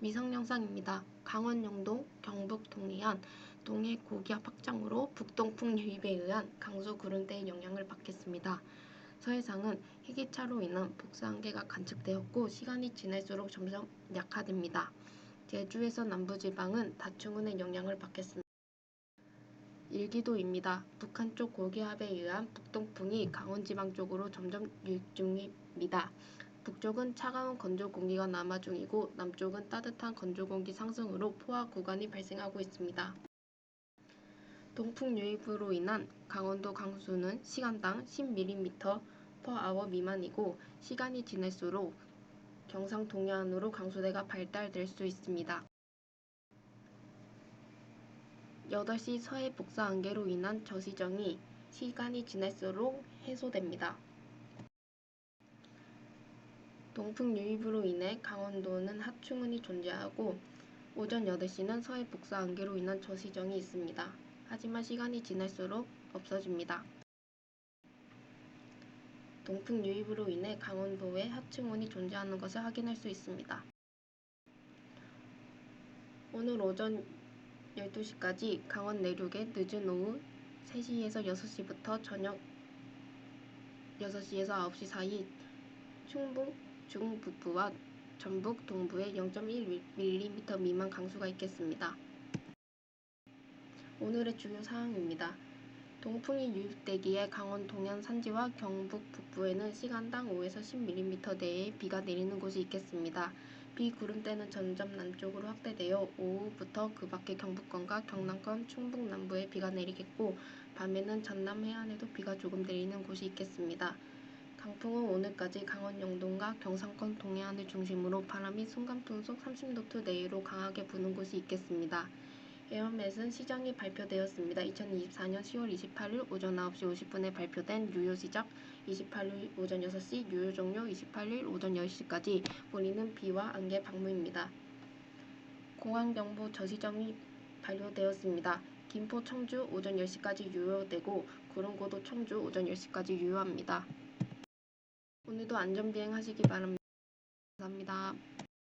위성 영상입니다. 강원 영동, 경북 동해안 동해 고기압 확장으로 북동풍 유입에 의한 강수 구름대의 영향을 받겠습니다. 서해상은 희귀차로 인한 복사안개가 관측되었고 시간이 지날수록 점점 약화됩니다. 제주에서 남부지방은 다충운의 영향을 받겠습니다. 일기도입니다. 북한 쪽 고기압에 의한 북동풍이 강원지방 쪽으로 점점 유입 중입니다. 북쪽은 차가운 건조 공기가 남하 중이고 남쪽은 따뜻한 건조 공기 상승으로 포화 구간이 발생하고 있습니다. 동풍 유입으로 인한 강원도 강수는 시간당 10mm/h 미만이고 시간이 지날수록 경상 동해안으로 강수대가 발달될 수 있습니다. 여덟 시 서해 복사 안개로 인한 저시정이 시간이 지날수록 해소됩니다. 동풍 유입으로 인해 강원도는 하충운이 존재하고 오전 여덟 시는 서해 복사 안개로 인한 저시정이 있습니다. 하지만 시간이 지날수록 없어집니다. 동풍 유입으로 인해 강원도에 하층운이 존재하는 것을 확인할 수 있습니다. 오늘 오전 12시까지 강원 내륙에 늦은 오후 3시에서 6시부터 저녁 6시에서 9시 사이 충북 중북부와 전북 동부에 0.1mm 미만 강수가 있겠습니다. 오늘의 주요 사항입니다. 동풍이 유입되기에 강원 동해안 산지와 경북 북부에는 시간당 5에서 10mm 내의 비가 내리는 곳이 있겠습니다. 비 구름대는 점점 남쪽으로 확대되어 오후부터 그 밖의 경북권과 경남권, 충북 남부에 비가 내리겠고 밤에는 전남 해안에도 비가 조금 내리는 곳이 있겠습니다. 강풍은 오늘까지 강원 영동과 경상권 동해안을 중심으로 바람이 순간풍속 30노트 내외로 강하게 부는 곳이 있겠습니다. 에어맷은 시정이 발표되었습니다. 2024년 10월 28일 오전 9시 50분에 발표된 유효 시작 28일 오전 6시, 유효 종료 28일 오전 10시까지 우리는 비와 안개 방무입니다. 공항경보 저시정이 발효되었습니다. 김포 청주 오전 10시까지 유효되고 구름고도 청주 오전 10시까지 유효합니다. 오늘도 안전비행 하시기 바랍니다. 감사합니다.